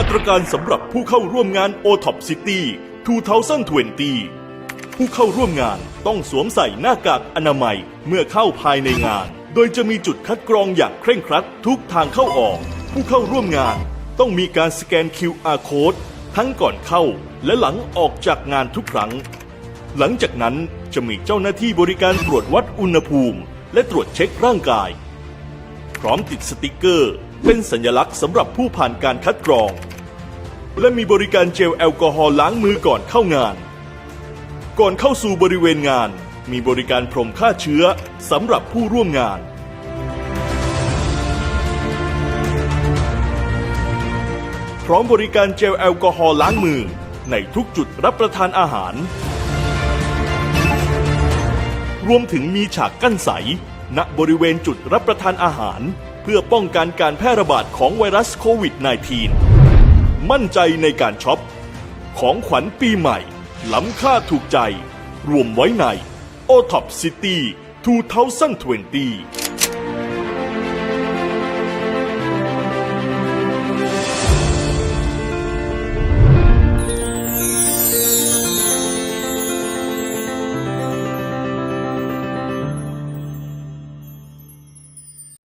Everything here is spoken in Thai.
มาตรการสำหรับผู้เข้าร่วมงาน o t o p City 2020 ผู้เข้าร่วมงานต้องสวมใส่หน้ากากอนามัยเมื่อเข้าภายในงาน โดยจะมีจุดคัดกรองอย่างเคร่งครัดทุกทางเข้าออก ผู้เข้าร่วมงานต้องมีการสแกน QR Code ทั้งก่อนเข้าและหลังออกจากงานทุกครั้ง หลังจากนั้นจะมีเจ้าหน้าที่บริการตรวจวัดอุณหภูมิ และตรวจเช็คร่างกาย พร้อมติดสติกเกอร์ เป็นสัญลักษณ์สำหรับผู้ผ่านการคัดกรอง และมีบริการเจลแอลกอฮอล์ล้างมือก่อนเข้างาน ก่อนเข้าสู่บริเวณงาน มีบริการพรมฆ่าเชื้อสำหรับผู้ร่วมงานพร้อมบริการเจลแอลกอฮอล์ล้างมือ ในทุกจุดรับประทานอาหาร รวมถึงมีฉากกั้นใส ณบริเวณจุดรับประทานอาหาร พื่อป้องกันการแพร่ระบาดของไวรัสโควิด -19 มั่นใจในการช็อป ของขวัญปีใหม่ ล้ำค่าถูกใจ รวมไว้ใน o t o p City 2020